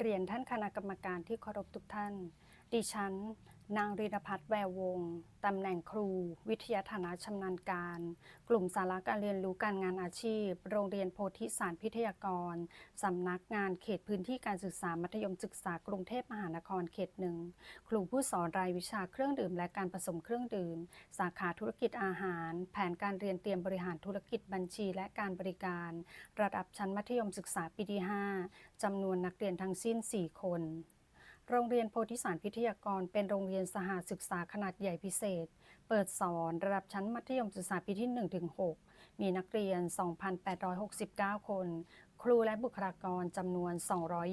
เรียนท่านคณะกรรมการที่เคารพทุกท่าน ดิฉัน นางรีนพัฒน์แวววง ตำแหน่งครู วิทยาฐานะชำนาญการ กลุ่มสาระการเรียนรู้การงานอาชีพ โรงเรียนโพธิสารพิทยากร สำนักงานเขตพื้นที่การศึกษามัธยมศึกษากรุงเทพมหานครเขตหนึ่ง ครูผู้สอนรายวิชาเครื่องดื่มและการผสมเครื่องดื่ม สาขาธุรกิจอาหาร แผนการเรียนเตรียมบริหารธุรกิจบัญชีและการบริการ ระดับชั้นมัธยมศึกษาปีที่5จำนวนนักเรียนทั้งสิ้น 4 คน โรงเรียนโพธิสารพิทยากร เป็นโรงเรียนสหศึกษาขนาดใหญ่พิเศษ เปิดสอนระดับชั้นมัธยมศึกษาปีที่ 1-6 มีนักเรียน 2,869 คน ครูและบุคลากรจำนวน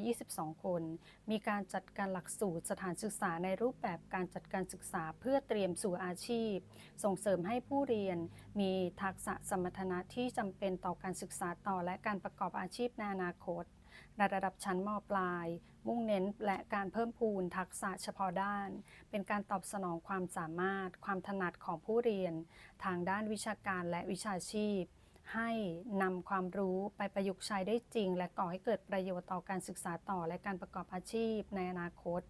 222 คน มีการจัดการหลักสูตรสถานศึกษาในรูปแบบการจัดการศึกษาเพื่อเตรียมสู่อาชีพ ส่งเสริมให้ผู้เรียน มีทักษะสมรรถนะที่จำเป็นต่อการศึกษาต่อและการประกอบอาชีพในอนาคต ในระดับชั้นมปลาย มุ่งเน้นและการเพิ่มพูนทักษะเฉพาะด้าน เป็นการตอบสนองความสามารถ ความถนัดของผู้เรียน ทางด้านวิชาการและวิชาชีพ ให้นำความรู้ไปประยุกต์ใช้ได้จริง และก่อให้เกิดประโยชน์ต่อการศึกษาต่อและการประกอบอาชีพในอนาคต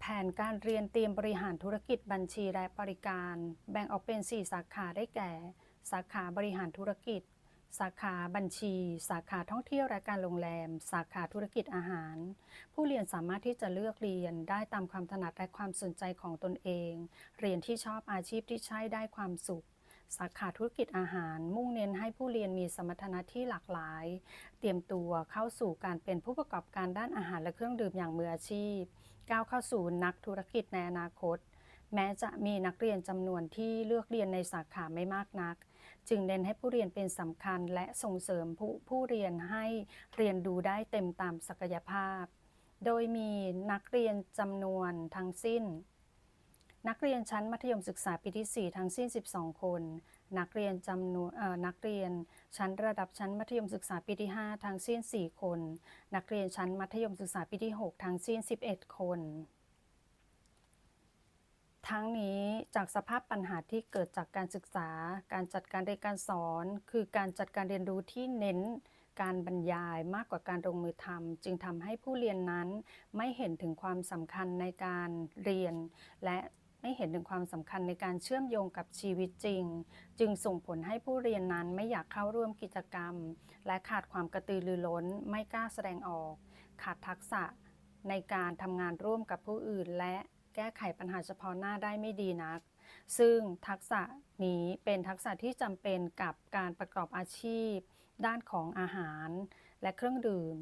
แผนการเรียนเตรียมบริหารธุรกิจบัญชีและบริการ แบ่งออกเป็น 4 สาขาได้แก่ สาขาบริหารธุรกิจ สาขาบัญชี สาขาท่องเที่ยวและการโรงแรม สาขาธุรกิจอาหาร ผู้เรียนสามารถที่จะเลือกเรียนได้ตามความถนัดและความสนใจของตนเอง เรียนที่ชอบอาชีพที่ใช้ได้ความสุข สาขาธุรกิจอาหาร มุ่งเน้นให้ผู้เรียนมีสมรรถนะที่หลากหลาย เตรียมตัวเข้าสู่การเป็นผู้ประกอบการด้านอาหารและเครื่องดื่มอย่างมืออาชีพ ก้าวเข้าสู่นักธุรกิจในอนาคต แม้จะมีนักเรียนจำนวนที่เลือกเรียนในสาขาไม่มากนัก จึงเน้นให้ผู้เรียนเป็นสำคัญ และส่งเสริมผู้ผู้เรียนให้เรียนดูได้เต็มตามศักยภาพ โดยมีนักเรียนจำนวนทั้งสิ้น นักเรียนชั้นมัธยมศึกษาปีที่ 4 ทั้งสิ้น 12 คน นักเรียนจำนวนนักเรียนชั้นระดับชั้นมัธยมศึกษาปีที่ 5 ทั้งสิ้น 4 คน นักเรียนชั้นมัธยมศึกษาปีที่ 6 ทั้งสิ้น 11 คน ทั้งนี้จากสภาพปัญหาที่เกิดจากการศึกษา การจัดการเรียนการสอน คือการจัดการเรียนรู้ที่เน้นการบรรยายมากกว่าการลงมือทำจึงทำให้ผู้เรียนนั้นไม่เห็นถึงความสำคัญในการเรียน และไม่เห็นถึงความสำคัญในการเชื่อมโยงกับชีวิตจริง จึงส่งผลให้ผู้เรียนนั้นไม่อยากเข้าร่วมกิจกรรม และขาดความกระตือรือร้น ไม่กล้าแสดงออก ขาดทักษะในการทำงานร่วมกับผู้อื่นและ แก้ไขปัญหาเฉพาะหน้าได้ไม่ดีนัก ซึ่งทักษะนี้เป็นทักษะที่จำเป็นกับการประกอบอาชีพ ด้านของอาหารและเครื่องดื่ม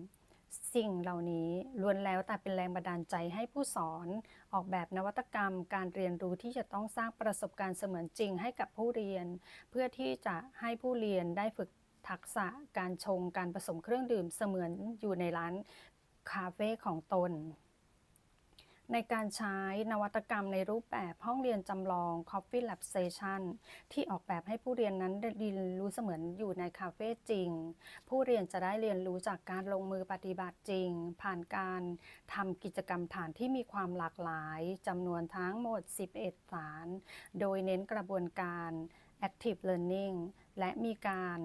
สิ่งเหล่านี้ล้วนแล้วแต่เป็นแรงบันดาลใจให้ผู้สอน ออกแบบนวัตกรรม การเรียนรู้ที่จะต้องสร้างประสบการณ์เสมือนจริงให้กับผู้เรียน เพื่อที่จะให้ผู้เรียนได้ฝึกทักษะการชงการผสมเครื่องดื่มเสมือนอยู่ในร้านคาเฟ่ของตน ในการใช้นวัตกรรมในรูปแบบห้องเรียนจำลอง Coffee Lab Station ที่ออกแบบให้ผู้เรียนนั้นเรียนรู้เสมือนอยู่ในคาเฟ่จริง ผู้เรียนจะได้เรียนรู้จากการลงมือปฏิบัติจริง ผ่านการทำกิจกรรมฐานที่มีความหลากหลายจำนวนทั้งหมด 11ฐานโดยเน้นกระบวนการ Active Learning และมีการ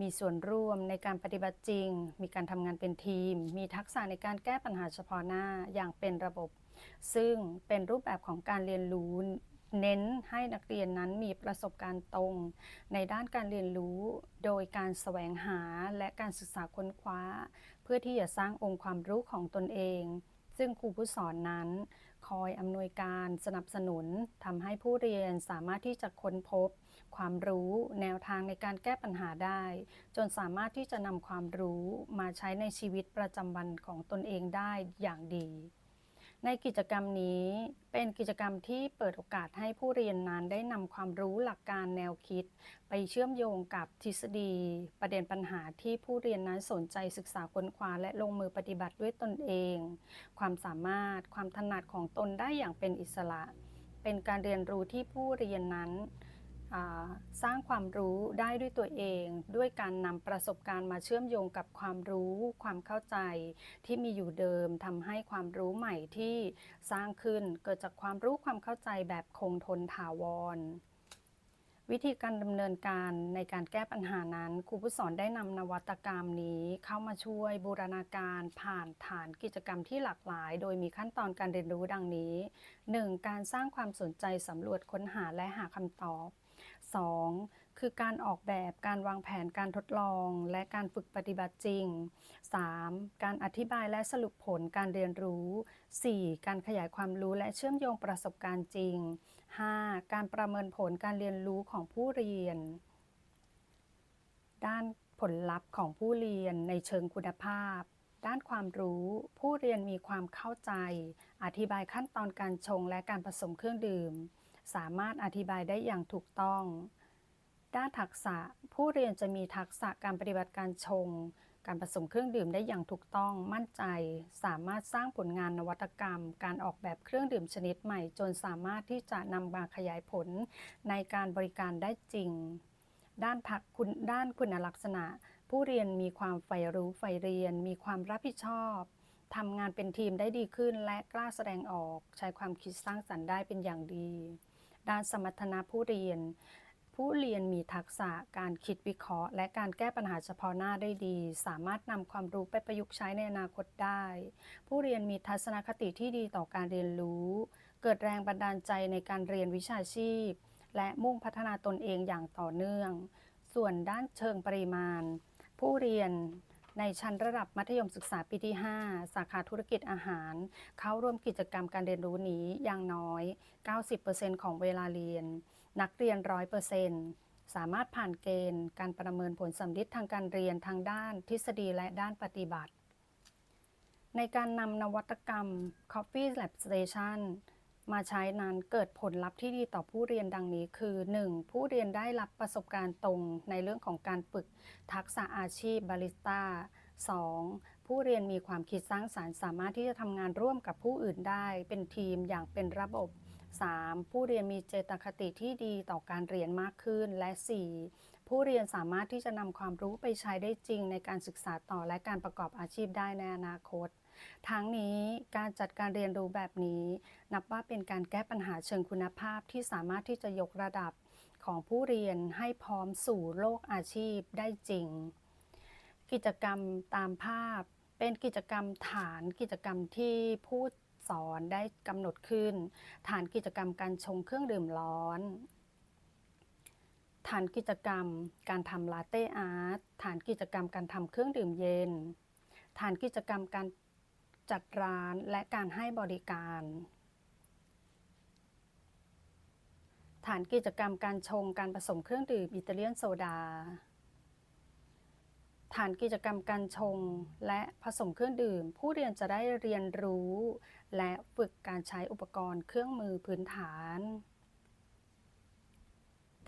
มีส่วนร่วมในการปฏิบัติจริง มีการทำงานเป็นทีม มีทักษะในการแก้ปัญหาเฉพาะหน้าอย่างเป็นระบบ ซึ่งเป็นรูปแบบของการเรียนรู้เน้นให้นักเรียนนั้นมีประสบการณ์ตรง ในด้านการเรียนรู้ โดยการแสวงหาและการศึกษาค้นคว้า เพื่อที่จะสร้างองค์ความรู้ของตนเอง ซึ่งครูผู้สอนนั้น คอยอำนวยการสนับสนุนทำให้ผู้เรียนสามารถที่จะค้นพบ ความรู้แนวทางในการแก้ปัญหาได้ จนสามารถที่จะนำความรู้มาใช้ในชีวิตประจำวันของตนเองได้อย่างดี ในกิจกรรมนี้เป็นกิจกรรมที่เปิดโอกาสให้ผู้เรียนนั้นได้นำความรู้หลักการแนวคิด ไปเชื่อมโยงกับทฤษฎี ประเด็นปัญหาที่ผู้เรียนนั้นสนใจศึกษาค้นคว้าและลงมือปฏิบัติด้วยตนเอง ความสามารถความถนัดของตนได้อย่างเป็นอิสระ เป็นการเรียนรู้ที่ผู้เรียนนั้น สร้างความรู้ได้ด้วยตัวเอง ด้วยการนำประสบการณ์มาเชื่อมโยงกับความรู้ ความเข้าใจที่มีอยู่เดิมทำให้ความรู้ใหม่ที่สร้างขึ้นเกิดจากความรู้ความเข้าใจแบบคงทนถาวรวิธีการดำเนินการในการแก้ปัญหานั้นครูผู้สอนได้นำนวัตกรรมนี้เข้ามาช่วยบูรณาการผ่านฐานกิจกรรมที่หลากหลาย โดยมีขั้นตอนการเรียนรู้ดังนี้ 1. การสร้างความสนใจสำรวจค้นหาและหาคำตอบ 2. คือการออกแบบการวางแผนการทดลองและการฝึกปฏิบัติจริง 3. การอธิบายและสรุปผลการเรียนรู้ 4. การขยายความรู้และเชื่อมโยงประสบการณ์จริง 5. การประเมินผลการเรียนรู้ของผู้เรียน ด้านผลลัพธ์ของผู้เรียนในเชิงคุณภาพ ด้านความรู้ ผู้เรียนมีความเข้าใจ อธิบายขั้นตอนการชงและการผสมเครื่องดื่ม สามารถอธิบายได้อย่างถูกต้อง ด้านทักษะ ผู้เรียนจะมีทักษะการปฏิบัติการชง การผสมเครื่องดื่มได้อย่างถูกต้อง มั่นใจ สามารถสร้างผลงานนวัตกรรม การออกแบบเครื่องดื่มชนิดใหม่ จนสามารถที่จะนำมาขยายผลในการบริการได้จริง ด้านทักคุณด้านคุณลักษณะ ผู้เรียนมีความใฝ่รู้ใฝ่เรียน มีความรับผิดชอบทำงานเป็นทีมได้ดีขึ้นและกล้าแสดงออก ใช้ความคิดสร้างสรรค์ได้เป็นอย่างดี ด้านสมรรถนะผู้เรียน ผู้เรียนมีทักษะการคิดวิเคราะห์ และการแก้ปัญหาเฉพาะหน้าได้ดี สามารถนำความรู้ไปประยุกต์ใช้ในอนาคตได้ ผู้เรียนมีทัศนคติที่ดีต่อการเรียนรู้ เกิดแรงบันดาลใจในการเรียนวิชาชีพ และมุ่งพัฒนาตนเองอย่างต่อเนื่อง ส่วนด้านเชิงปริมาณ ผู้เรียน ในชั้นระดับมัธยมศึกษาปีที่ 5 สาขาธุรกิจอาหาร เข้าร่วมกิจกรรมการเรียนรู้นี้อย่างน้อย 90%ของเวลาเรียน นักเรียน 100%สามารถผ่านเกณฑ์การประเมินผลสำลิดทางการเรียนทางด้านทฤษฎีและด้านปฏิบัติ ในการนำนวัตกรรม Coffee Lab Station มาใช้นั้นเกิดผลลัพธ์ที่ดีต่อผู้เรียนดังนี้คือ 1. ผู้เรียนได้รับประสบการณ์ตรงในเรื่องของการฝึกทักษะอาชีพบาริสต้า 2. ผู้เรียนมีความคิดสร้างสารรค์สามารถที่จะทำงานร่วมกับผู้อื่นได้ เป็นทีมอย่างเป็นระบบ 3. ผู้เรียนมีเจตคติที่ดีต่อการเรียนมากขึ้น และ 4. ผู้เรียนสามารถที่จะนำความรู้ไปใช้ได้จริงในการศึกษาต่อและการประกอบอาชีพได้ในอนาคต ทั้งนี้การจัดการเรียนรู้แบบนี้ นับว่าเป็นการแก้ปัญหาเชิงคุณภาพที่สามารถที่จะยกระดับของผู้เรียนให้พร้อมสู่โลกอาชีพได้จริง กิจกรรมตามภาพ เป็นกิจกรรมฐานกิจกรรมที่ผู้สอนได้กำหนดขึ้น ฐานกิจกรรมการชงเครื่องดื่มร้อน ฐานกิจกรรมการทำลาเต้อาร์ตฐานกิจกรรมการทำเครื่องดื่มเย็น ฐานกิจกรรมการ จัดร้านและการให้บริการ ฐานกิจกรรมการชงการผสมเครื่องดื่มอิตาเลียนโซดา ฐานกิจกรรมการชงและผสมเครื่องดื่ม ผู้เรียนจะได้เรียนรู้ และฝึกการใช้อุปกรณ์เครื่องมือพื้นฐาน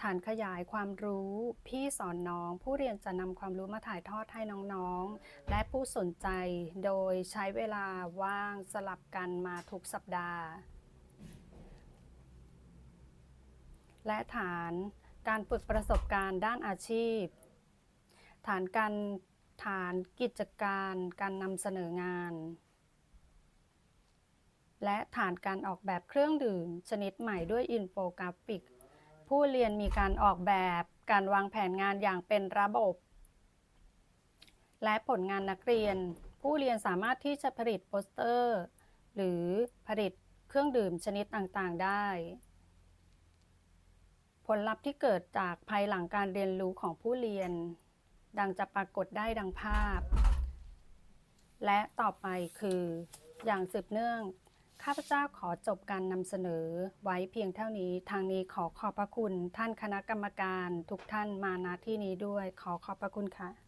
ฐานขยายความรู้ พี่สอนน้อง ผู้เรียนจะนำความรู้มาถ่ายทอดให้น้องๆ และผู้สนใจ โดยใช้เวลาว่างสลับกันมาทุกสัปดาห์ และฐานการฝึกประสบการณ์ด้านอาชีพ ฐานการฐานกิจการการนำเสนองาน และฐานการออกแบบเครื่องดื่ม ชนิดใหม่ด้วยอินโฟกราฟิก ผู้เรียนมีการออกแบบการวางแผนงานอย่างเป็นระบบ และผลงานนักเรียน ผู้เรียนสามารถที่จะผลิตโปสเตอร์ หรือผลิตเครื่องดื่มชนิดต่างๆ ได้ ผลลัพธ์ที่เกิดจากภายหลังการเรียนรู้ของผู้เรียน ดังจะปรากฏได้ดังภาพ และต่อไปคืออย่างสืบเนื่อง ข้าพเจ้าขอจบการนำเสนอไว้เพียงเท่านี้ ทางนี้ขอขอบพระคุณ ท่านคณะกรรมการ ทุกท่านมาณที่นี้ด้วย ขอขอบพระคุณค่ะ